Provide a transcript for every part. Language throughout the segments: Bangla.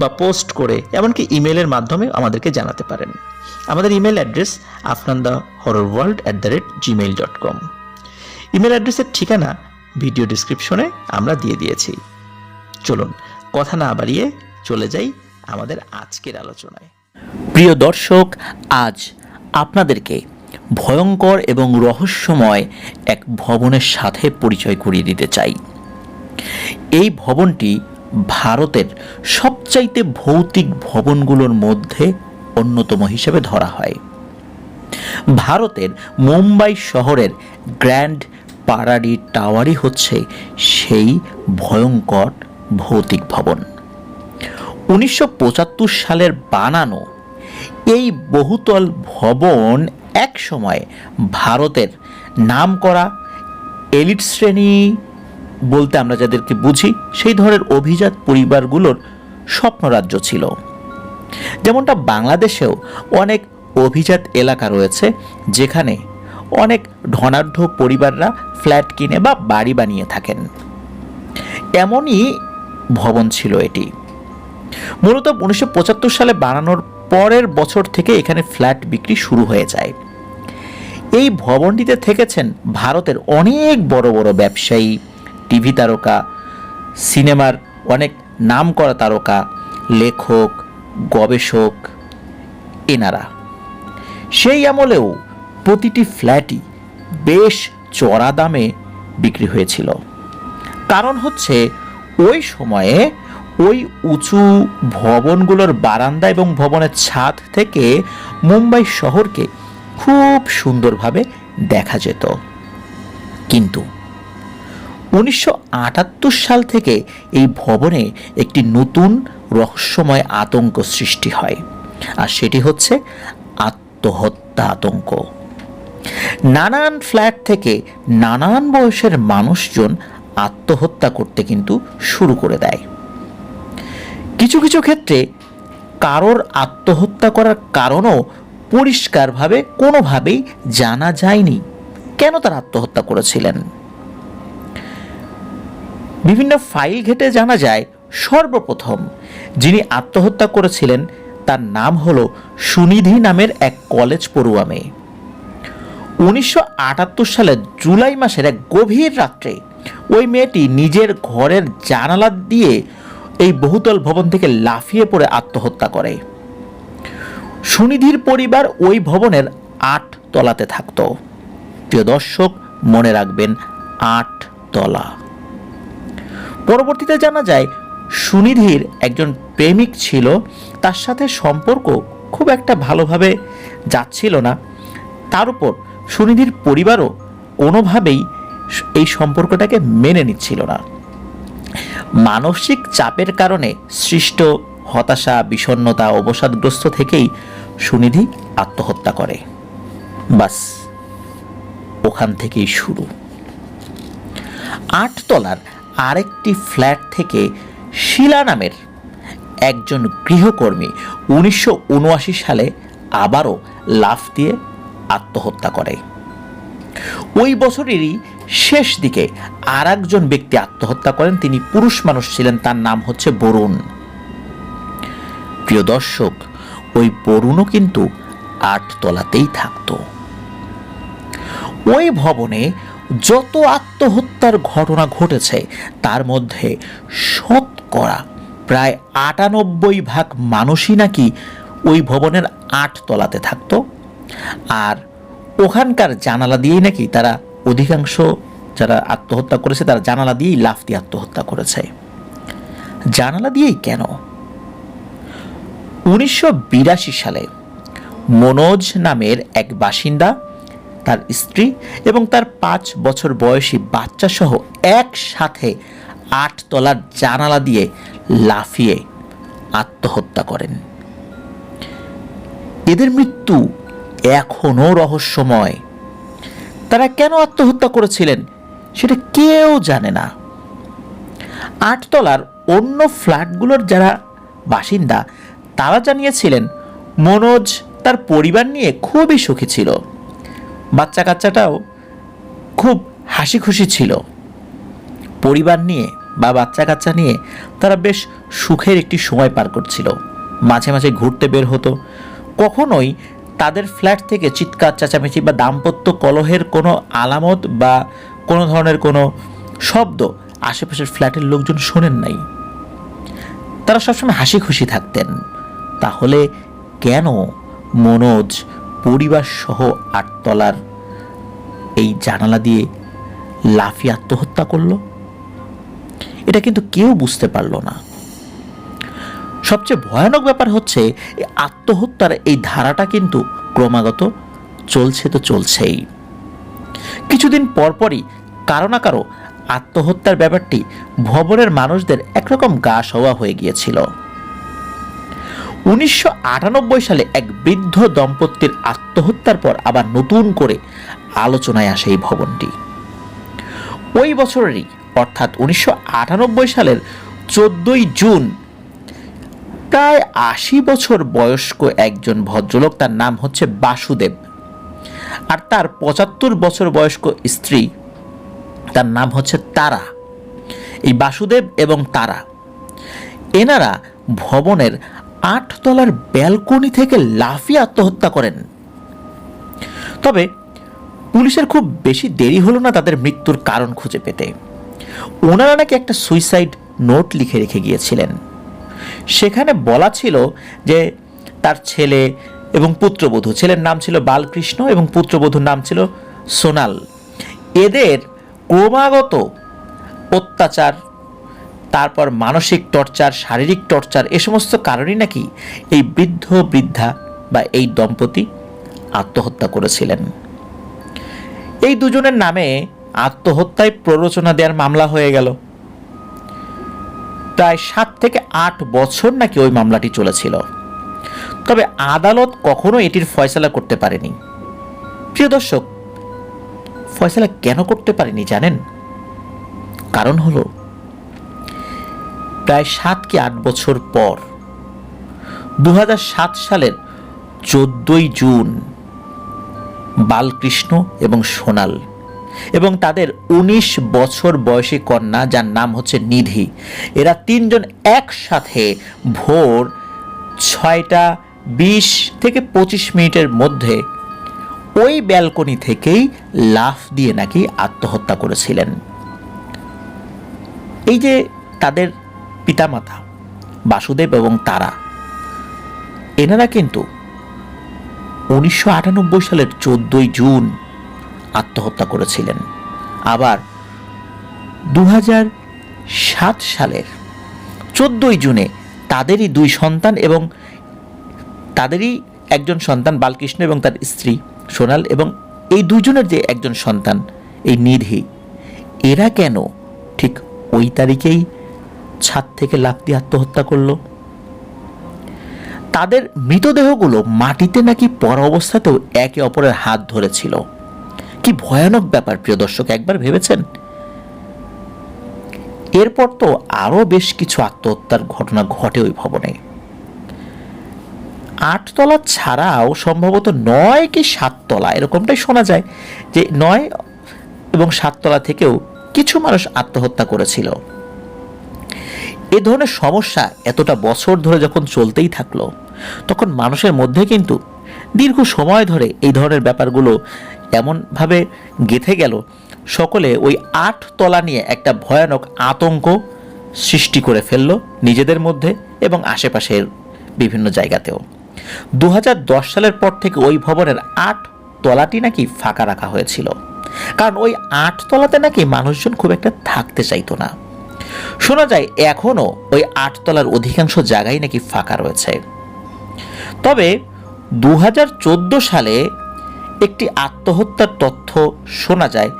বা পোস্ট করে, এমনকি ইমেলের মাধ্যমে আমাদেরকে জানাতে পারেন। আমাদের email address Afnan the horror world at the rate gmail dot com email অ্যাড্রেসের ঠিকানা ভিডিও ডিসক্রিপশনে আমরা দিয়ে দিয়েছি। চলুন, কথা না বাড়িয়ে চলে যাই আমাদের আজকের আলোচনায়। প্রিয় দর্শক, আজ আপনাদেরকে ভয়ঙ্কর এবং রহস্যময় এক ভবনের সাথে পরিচয় করিয়ে দিতে চাই। এই ভবনটি ভারতের সবচাইতে ভৌতিক ভবনগুলোর মধ্যে অন্যতম হিসেবে ধরা হয়। ভারতের মুম্বাই শহরের গ্র্যান্ড পারাডি টাওয়ারই হচ্ছে সেই ভয়ঙ্কর ভৌতিক ভবন। উনিশশো পঁচাত্তর সালের বানানো এই বহুতল ভবন এক সময় ভারতের নামকরা এলিট শ্রেণি বলতে আমরা যাদেরকে বুঝি, সেই ধরনের অভিজাত পরিবারগুলোর স্বপ্নরাজ্য ছিল। যেমনটা বাংলাদেশেও অনেক অভিজাত এলাকা রয়েছে, যেখানে অনেক ধনাঢ্য পরিবাররা ফ্ল্যাট কিনে বা বাড়ি বানিয়ে থাকেন। এমনই ভবন ছিল এটি। মূলত উনিশশো পঁচাত্তর সালে বানানোর পরের বছর থেকে এখানে ফ্ল্যাট বিক্রি শুরু হয়ে যায়। এই ভবনটিতে থেকেছেন ভারতের অনেক বড় বড় ব্যবসায়ী টিভি তারকা, সিনেমার অনেক নামকরা তারকা, লেখক, গবেষক, এনারা। সেই আমলেও প্রতিটি ফ্ল্যাটই বেশ চড়া দামে বিক্রি হয়েছিল। কারণ হচ্ছে, ওই সময়ে ওই উঁচু ভবনগুলোর বারান্দা এবং ভবনের ছাদ থেকে মুম্বাই শহরকে খুব সুন্দরভাবে দেখা যেত। কিন্তু উনিশশো আটাত্তর সাল থেকে এই ভবনে একটি নতুন রহস্যময় আতঙ্ক সৃষ্টি হয়, আর সেটি হচ্ছে আত্মহত্যা আতঙ্ক। নানান ফ্ল্যাট থেকে নানান বয়সের মানুষজন আত্মহত্যা করতে কিন্তু শুরু করে দেয়। কিছু কিছু ক্ষেত্রে কারোর আত্মহত্যা করার কারণও পরিষ্কারভাবে কোনোভাবেই জানা যায়নি কেন তার আত্মহত্যা করেছিলেন। বিভিন্ন ফাইল ঘেটে জানা যায় সর্বপ্রথম যিনি আত্মহত্যা করেছিলেন, তার নাম হলো সুনিধি নামের এক কলেজ পড়ুয়া মেয়ে। উনিশশো আটাত্তর সালের জুলাই মাসের এক গভীর রাত্রে ওই মেয়েটি নিজের ঘরের জানালা দিয়ে এই বহুতল ভবন থেকে লাফিয়ে পড়ে আত্মহত্যা করে। সুনিধির পরিবার ওই ভবনের আট তলাতে থাকত। প্রিয় দর্শক, মনে রাখবেন, আট তলা। পরবর্তীতে জানা যায়, সুনিধির একজন প্রেমিক ছিল। তার সাথে সম্পর্ক খুব একটা ভালোভাবে যাচ্ছিল না। তার উপর সুনিধির পরিবারও কোনোভাবেই এই সম্পর্কটাকে মেনে নিচ্ছিল না। মানসিক চাপের কারণে সৃষ্ট হতাশা বিষণ্নতা অবসাদগ্রস্ত থেকেই সুনিধি আত্মহত্যা করে। বাস, ওখান থেকেই শুরু। আটতলার আরেকটি ফ্ল্যাট থেকে শিলা নামের একজন গৃহকর্মী উনিশশো উনআশি সালে আবারও লাফ দিয়ে আত্মহত্যা করে। ওই বছরেরই শেষ দিকে আর একজন ব্যক্তি আত্মহত্যা করেন, তিনি পুরুষ মানুষ ছিলেন, তার নাম হচ্ছে বরুণ। প্রিয় দর্শক, ওই বরুণও কিন্তু আটতলাতেই থাকতো। ওই ভবনে যত আত্মহত্যার ঘটনা ঘটেছে, তার মধ্যে শতকরা প্রায় আটানব্বই ভাগ মানুষই নাকি ওই ভবনের আট তলাতে থাকতো। আর ওখানকার জানালা দিয়েই নাকি তারা অধিকাংশ যারা আত্মহত্যা করেছে, তারা জানালা দিয়েই লাফ দিয়ে আত্মহত্যা করেছে। জানালা দিয়েই কেন? উনিশশো বিরাশি সালে মনোজ নামের এক বাসিন্দা তার স্ত্রী এবং তার পাঁচ বছর বয়সী বাচ্চা সহ একসাথে আট তলার জানালা দিয়ে লাফিয়ে আত্মহত্যা করেন। এদের মৃত্যু এখনও রহস্যময়। তারা কেন আত্মহত্যা করেছিলেন সেটা কেউ জানে না। আটতলার অন্য ফ্ল্যাটগুলোর যারা বাসিন্দা, তারা জানিয়েছিলেন, মনোজ তার পরিবার নিয়ে খুবই সুখী ছিল। বাচ্চা কাচ্চাটাও খুব হাসি খুশি ছিল। পরিবার নিয়ে বা বাচ্চা কাচ্চা নিয়ে তারা বেশ সুখের একটি সময় পার করছিল। মাঝে মাঝে ঘুরতে বের হতো। কখনোই তাদের ফ্ল্যাট থেকে চিৎকার, চেঁচামেচি বা দাম্পত্য কলহের কোনো আলামত বা কোনো ধরনের কোনো শব্দ আশেপাশের ফ্ল্যাটের লোকজন শোনেন নাই। তারা সবসময় হাসি খুশি থাকতেন। তাহলে কেন মনোজ পরিবার সহ আটতলার এই জানালা দিয়ে লাফিয়ে আত্মহত্যা করল? এটা কিন্তু কেউ বুঝতে পারল না। সবচেয়ে ভয়ানক ব্যাপার হচ্ছে আত্মহত্যার এই ধারাটা কিন্তু ক্রমাগত চলছে তো চলছেই। কিছুদিন পরপরই, কারও না কারও আত্মহত্যার ব্যাপারটি ভবনের মানুষদের একরকম গা সওয়া হয়ে গিয়েছিল। উনিশশো আটানব্বই সালে এক বৃদ্ধ দম্পতির আত্মহত্যার পর আবার নতুন করে আলোচনায় আসে এই ভবনটি। ওই বছরেরই, অর্থাৎ উনিশশো আটানব্বই সালের চোদ্দই জুন, প্রায় আশি বছর বয়স্ক একজন ভদ্রলোক, তার নাম হচ্ছে বাসুদেব। আর তার পঁচাত্তর বছর বয়স্ক স্ত্রী, তার নাম হচ্ছে তারা। এই বাসুদেব এবং তারা, এনারা ভবনের আটতলার ব্যালকনি থেকে লাফিয়ে আত্মহত্যা করেন। তবে পুলিশের খুব বেশি দেরি হলো না তাদের মৃত্যুর কারণ খুঁজে পেতে। ওনারা নাকি একটা সুইসাইড নোট লিখে রেখে গিয়েছিলেন। সেখানে বলা ছিল যে তার ছেলে এবং পুত্রবধূ, ছেলের নাম ছিল বালকৃষ্ণ এবং পুত্রবধূর নাম ছিল সোনাল। এদের ক্রমাগত অত্যাচার তারপর মানসিক টর্চার, শারীরিক টর্চার, এ সমস্ত কারণেই নাকি এই বৃদ্ধ, বৃদ্ধা বা এই দম্পতি আত্মহত্যা করেছিলেন। এই দুজনের নামে আত্মহত্যায় প্ররোচনা দেওয়ার মামলা হয়ে গেল। প্রায় সাত থেকে আট বছর নাকি ওই মামলাটি চলেছিল। তবে আদালত কখনো এটির ফয়সলা করতে পারেনি। প্রিয় দর্শক, ফয়সলা কেন করতে পারেনি জানেন? কারণ হলো প্রায় সাত কি আট বছর পর। দু সাত সালের চোদ্দই জুন, বালকৃষ্ণ এবং সোনাল এবং তাদের ১৯ বছর বয়সী কন্যা যার নাম হচ্ছে নিধি, এরা তিনজন একসাথে ভোর ছয়টা বিশ থেকে পঁচিশ মিনিটের মধ্যে ওই ব্যালকনি থেকেই লাফ দিয়ে নাকি আত্মহত্যা করেছিলেন। এই যে তাদের পিতামাতা, বাসুদেব এবং তারা। এনারা কিন্তু উনিশশো আটানব্বই সালের চোদ্দই জুন আত্মহত্যা করেছিলেন। আবার দু সাত সালের চোদ্দই জুনে তাদেরই দুই সন্তান এবং তাদেরই একজন সন্তান বালকৃষ্ণ এবং তার স্ত্রী সোনাল এবং এই দুজনের যে একজন সন্তান, এই নিধি, এরা কেন ঠিক ওই তারিখেই ছাদ থেকে লাফ দিয়ে আত্মহত্যা করল। তাদের মৃতদেহগুলো মাটিতে নাকি পর অবস্থাতেও একে অপরের হাত ধরেছিল। কি ভয়ানক ব্যাপার, প্রিয় দর্শক, একবার ভেবেছেন? এরপর তো আরও বেশ কিছু আত্মহত্যার ঘটনা ঘটে ওই ভবনে। আটতলা ছাড়াও সম্ভবত নয় কি সাততলা, এরকমটাই শোনা যায় যে নয় এবং সাততলা থেকেও কিছু মানুষ আত্মহত্যা করেছিল। এ ধরনের সমস্যা এতটা বছর ধরে যখন চলতেই থাকল, তখন মানুষের মধ্যে কিন্তু দীর্ঘ সময় ধরে এই ধরনের ব্যাপারগুলো এমনভাবে গেঁথে গেল, সকলে ওই আট তলা নিয়ে একটা ভয়ানক আতঙ্ক সৃষ্টি করে ফেলল নিজেদের মধ্যে এবং আশেপাশের বিভিন্ন জায়গাতেও। দু হাজার দশ সালের পর থেকে ওই ভবনের আট তলাটি নাকি ফাঁকা রাখা হয়েছিল। কারণ ওই আট তলাতে নাকি মানুষজন খুব একটা থাকতে চাইতো না। শোনা যায় এখনও ওই আটতলার অধিকাংশ জায়গায় নাকি ফাঁকা রয়েছে। তবে দু সালে একটি আত্মহত্যার তথ্য শোনা যায়,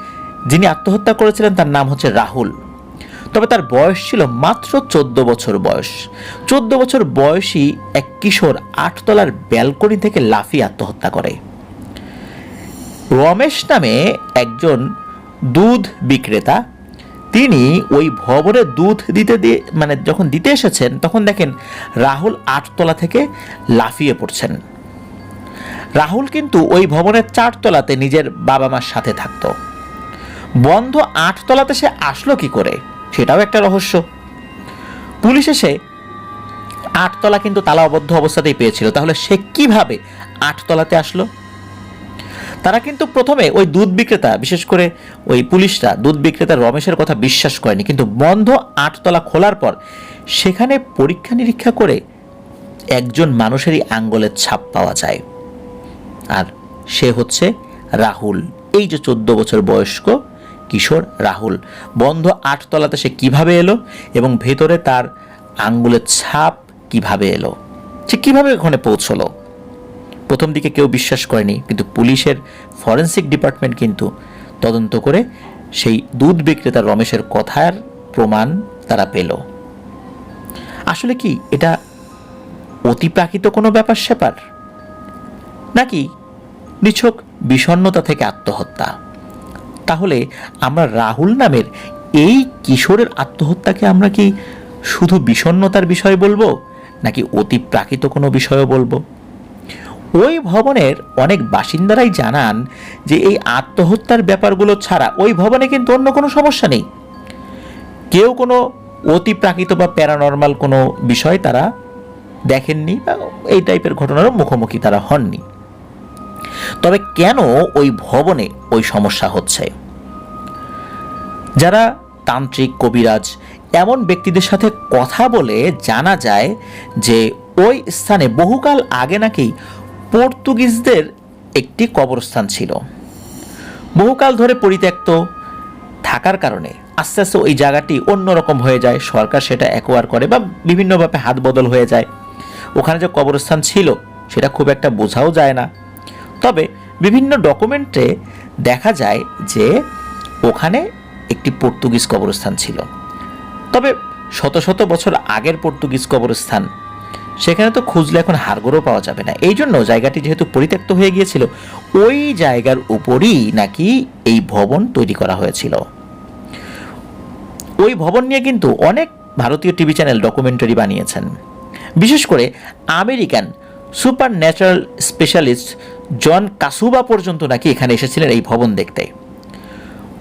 যিনি আত্মহত্যা করেছিলেন তার নাম হচ্ছে রাহুল। তবে তার বয়স ছিল মাত্র চোদ্দ বছর বয়স। চোদ্দ বছর বয়সী এক কিশোর আটতলার ব্যালকনি থেকে লাফিয়ে আত্মহত্যা করে। রমেশ নামে একজন দুধ বিক্রেতা তিনি ওই ভবনে দুধ দিতে দিয়ে মানে যখন দিতে এসেছেন, তখন দেখেন রাহুল আটতলা থেকে লাফিয়ে পড়ছেন। রাহুল কিন্তু ওই ভবনের চারতলাতে নিজের বাবা মার সাথে থাকতো। বন্ধ আটতলাতে সে আসলো কি করে, সেটাও একটা রহস্য। পুলিশ এসে আটতলা কিন্তু তালাবদ্ধ অবস্থাতেই পেয়েছিল। তাহলে সে কীভাবে আটতলাতে আসলো? তারা কিন্তু প্রথমে ওই দুধ বিক্রেতা, বিশেষ করে ওই পুলিশরা, দুধ বিক্রেতা রমেশের কথা বিশ্বাস করেনি। কিন্তু বন্ধ আটতলা খোলার পর সেখানে পরীক্ষা নিরীক্ষা করে একজন মানুষেরই আঙ্গুলের ছাপ পাওয়া যায়। আর সে হচ্ছে রাহুল। এই যে চোদ্দ বছর বয়স্ক কিশোর রাহুল, বন্ধ আটতলাতে সে কীভাবে এলো এবং ভেতরে তার আঙ্গুলের ছাপ কীভাবে এলো? সে কীভাবে ওখানে পৌঁছলো? প্রথম দিকে কেউ বিশ্বাস করেনি, কিন্তু পুলিশের ফরেন্সিক ডিপার্টমেন্ট কিন্তু তদন্ত করে সেই দুধ বিক্রেতা রমেশের কথার প্রমাণ তারা পেল। আসলে কি এটা অতিপ্রাকৃত কোনো ব্যাপার স্যাপার? নাকি নিছক বিষণ্ণতা থেকে আত্মহত্যা? তাহলে আমরা রাহুল নামের এই কিশোরের আত্মহত্যাকে আমরা কি শুধু বিষণ্ণতার বিষয় বলব, নাকি অতি প্রাকৃত কোনো বিষয়ও বলব? ওই ভবনের অনেক বাসিন্দারাই জানান যে এই আত্মহত্যার ব্যাপারগুলো ছাড়া ওই ভবনে কিন্তু অন্য কোনো সমস্যা নেই। কেউ কোনো অতি প্রাকৃত বা প্যারানর্মাল কোনো বিষয় তারা দেখেননি বা এই টাইপের ঘটনারও মুখোমুখি তারা হননি। তবে কেন ওই ভবনে ওই সমস্যা হচ্ছে? যারা তান্ত্রিক, কবিরাজ এমন ব্যক্তিদের সাথে কথা বলে জানা যায় যে ওই স্থানে বহুকাল আগে নাকি পর্তুগিজদের একটি কবরস্থান ছিল। বহুকাল ধরে পরিত্যক্ত থাকার কারণে আস্তে আস্তে ওই জায়গাটি অন্যরকম হয়ে যায়। সরকার সেটা অ্যাকোয়ার করে বা বিভিন্নভাবে হাত বদল হয়ে যায়। ওখানে যে কবরস্থান ছিল, সেটা খুব একটা বোঝাও যায় না। তবে বিভিন্ন ডকুমেন্টে দেখা যায় যে ওখানে একটি পর্তুগিজ কবরস্থান ছিল। তবে শত শত বছর আগের পর্তুগিজ কবরস্থান সেখানে তো খুঁজলে এখন হাড়গোড়ও পাওয়া যাবে না। এই জন্য জায়গাটি যেহেতু পরিত্যক্ত হয়ে গিয়েছিল, ওই জায়গার উপরই নাকি এই ভবন তৈরি করা হয়েছিল। ওই ভবন নিয়ে কিন্তু অনেক ভারতীয় টিভি চ্যানেল ডকুমেন্টারি বানিয়েছেন। বিশেষ করে American supernatural specialist John Kasuba পর্যন্ত নাকি এখানে এসেছিলেন এই ভবন দেখতে।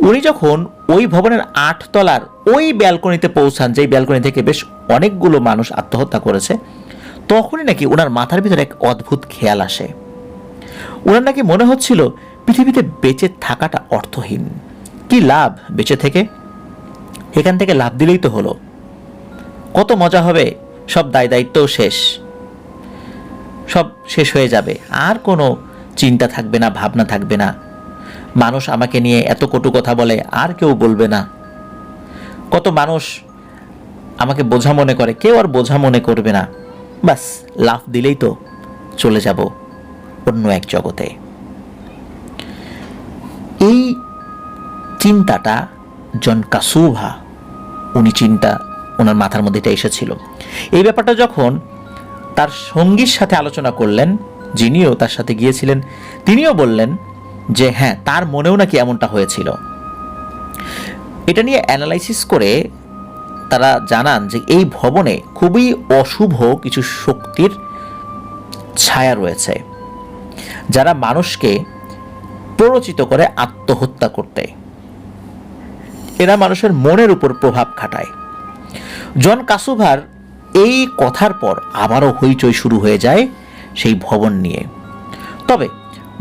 উনি যখন ওই ভবনের আট তলার ওই ব্যালকনিতে পৌঁছান, যেই ব্যালকনি থেকে বেশ অনেকগুলো মানুষ আত্মহত্যা করেছে তখনই নাকি ওনার মাথার ভিতরে এক অদ্ভুত খেয়াল আসে। ওনার নাকি মনে হচ্ছিল পৃথিবীতে বেঁচে থাকাটা অর্থহীন। কি লাভ বেঁচে থেকে? এখান থেকে লাভ দিলেই তো হলো। কত মজা হবে, সব দায় দায়িত্বও শেষ। সব শেষ হয়ে যাবে, আর কোনো চিন্তা থাকবে না, ভাবনা থাকবে না। মানুষ আমাকে নিয়ে এত কটু কথা বলে, আর কেউ বলবে না। কত মানুষ আমাকে বোঝা মনে করে, কেউ আর বোঝা মনে করবে না। বাস, লাফ দিলেই তো চলে যাব অন্য এক জগতে। এই চিন্তাটা জন কাসুভা, উনি চিন্তা ওনার মাথার মধ্যে এটা এসেছিল। এই ব্যাপারটা যখন তার সঙ্গীর সাথে আলোচনা করলেন, যিনিও তার সাথে গিয়েছিলেন, তিনিও বললেন যে হ্যাঁ তার মনেও নাকি এমনটা হয়েছিল। এটা নিয়ে অ্যানালাইসিস করে তারা জানান যে এই ভবনে খুবই অশুভ কিছু শক্তির ছায়া রয়েছে, যারা মানুষকে প্ররোচিত করে আত্মহত্যা করতে। এরা মানুষের মনের উপর প্রভাব খাটায়। জন কাসুভার এই কথার পর আবারও হইচই শুরু হয়ে যায় সেই ভবন নিয়ে। তবে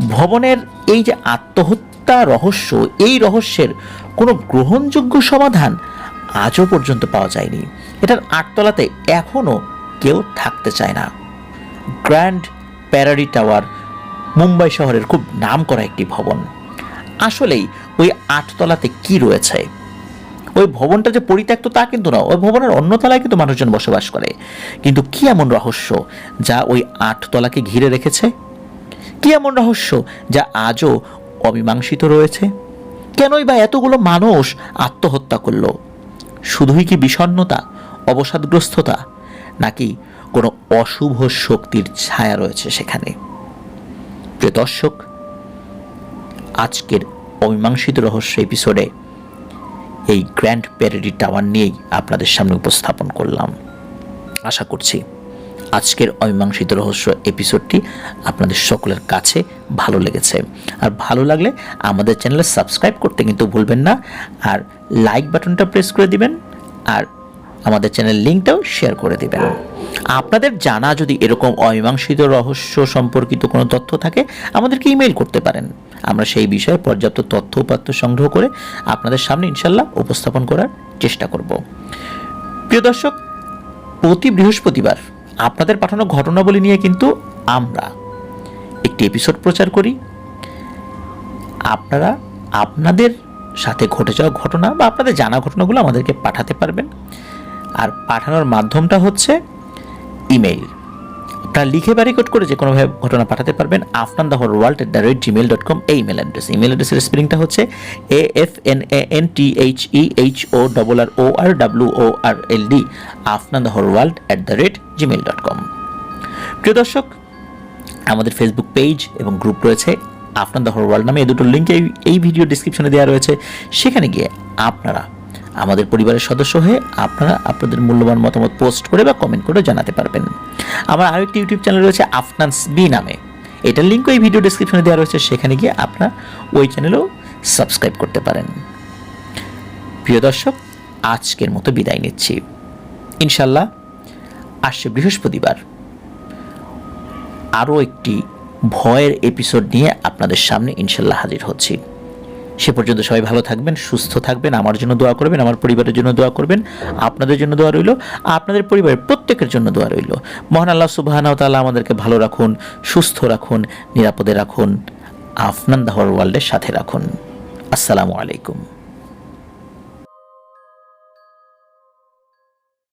ভবনের এই যে আত্মহত্যা রহস্য, এই রহস্যের কোনো গ্রহণযোগ্য সমাধান আজও পর্যন্ত পাওয়া যায়নি। এটার আটতলাতে এখনও কেউ থাকতে চায় না। গ্র্যান্ড প্যারাডি টাওয়ার, মুম্বাই শহরের খুব নামকরা একটি ভবন। আসলেই ওই আটতলাতে কি রয়েছে? ওই ভবনটা যে পরিত্যক্ত তা কিন্তু না ওই ভবনের অন্য তলায় কিন্তু মানুষজন বসবাস করে। কিন্তু কি এমন রহস্য যা ওই আটতলাকে ঘিরে রেখেছে? কি এমন রহস্য যা আজও অমীমাংসিত রয়েছে? কেনই বা এতগুলো মানুষ আত্মহত্যা করল? শুধুই কি বিষণ্ণতা, অবসাদগ্রস্ততা, নাকি কোনো অশুভ শক্তির ছায়া রয়েছে সেখানে? প্রিয় দর্শক, আজকের অমীমাংসিত রহস্য এপিসোডে এই গ্র্যান্ড প্যারেডি টাওয়ার নিয়েই আপনাদের সামনে উপস্থাপন করলাম। আশা করছি আজকের অমীমাংসিত রহস্য এপিসোডটি আপনাদের সকলের কাছে ভালো লেগেছে। আর ভালো লাগলে আমাদের চ্যানেলে সাবস্ক্রাইব করতে কিন্তু ভুলবেন না। আর লাইক বাটনটা প্রেস করে দিবেন আর আমাদের চ্যানেল লিঙ্কটাও শেয়ার করে দিবেন। আপনাদের জানা যদি এরকম অমীমাংসিত রহস্য সম্পর্কিত কোনো তথ্য থাকে, আমাদেরকে ইমেল করতে পারেন। আমরা সেই বিষয়ে পর্যাপ্ত তথ্য উপাত্ত সংগ্রহ করে আপনাদের সামনে ইনশাল্লাহ উপস্থাপন করার চেষ্টা করব। প্রিয় দর্শক, প্রতি বৃহস্পতিবার আপনাদের পাঠানো ঘটনাবলী নিয়ে কিন্তু আমরা একটি এপিসোড প্রচার করি। আপনারা আপনাদের সাথে ঘটে যাওয়া ঘটনা বা আপনাদের জানা ঘটনাগুলো আমাদেরকে পাঠাতে পারবেন। আর পাঠানোর মাধ্যমটা হচ্ছে ইমেইল। আপনারা লিখে বা রেকর্ড করে যে কোনোভাবে ঘটনা পাঠাতে পারবেন। Afnan the whole world at the rate Gmail dot com এই ইমেল অ্যাড্রেস ইমেল অ্যাড্রেসের স্পেলিংটা হচ্ছে A F N A N T H E H O double R O R W O R L D Afnan the whole world at the rate Gmail dot com প্রিয় দর্শক, আমাদের ফেসবুক পেজ এবং গ্রুপ রয়েছে আপনার দ্য ওয়ার্ল্ড নামে এই দুটো লিঙ্ক এই এই ভিডিও ডিসক্রিপশনে দেওয়া রয়েছে। সেখানে গিয়ে আপনারা, আমাদের পরিবারের সদস্য হয়ে আপনারা আপনাদের মূল্যবান মতামত পোস্ট করে বা কমেন্ট করে জানাতে পারবেন। আমার আরও একটি ইউটিউব চ্যানেল রয়েছে আফনান্স বি নামে। এটার লিঙ্কও এই ভিডিও ডিসক্রিপশনে দেওয়া রয়েছে, সেখানে গিয়ে আপনারা ওই চ্যানেলেও সাবস্ক্রাইব করতে পারেন। প্রিয় দর্শক, আজকের মতো বিদায় নিচ্ছি। ইনশাল্লাহ আসছে বৃহস্পতিবার। আরও একটি ভয়ের এপিসোড নিয়ে আপনাদের সামনে ইনশাল্লাহ হাজির হচ্ছি। সে পর্যন্ত সবাই ভালো থাকবেন, সুস্থ থাকবেন, আমার জন্য দোয়া করবেন, আমার পরিবারের জন্য দোয়া করবেন, আপনাদের জন্য দোয়া রইল, আপনাদের পরিবারের প্রত্যেকের জন্য দোয়া রইল। মহান আল্লাহ সুবাহানাও তাআলা আমাদেরকে ভালো রাখুন, সুস্থ রাখুন, নিরাপদে রাখুন, আফনান দাহর ওয়ার্ল্ডের সাথে রাখুন। আসসালামু আলাইকুম।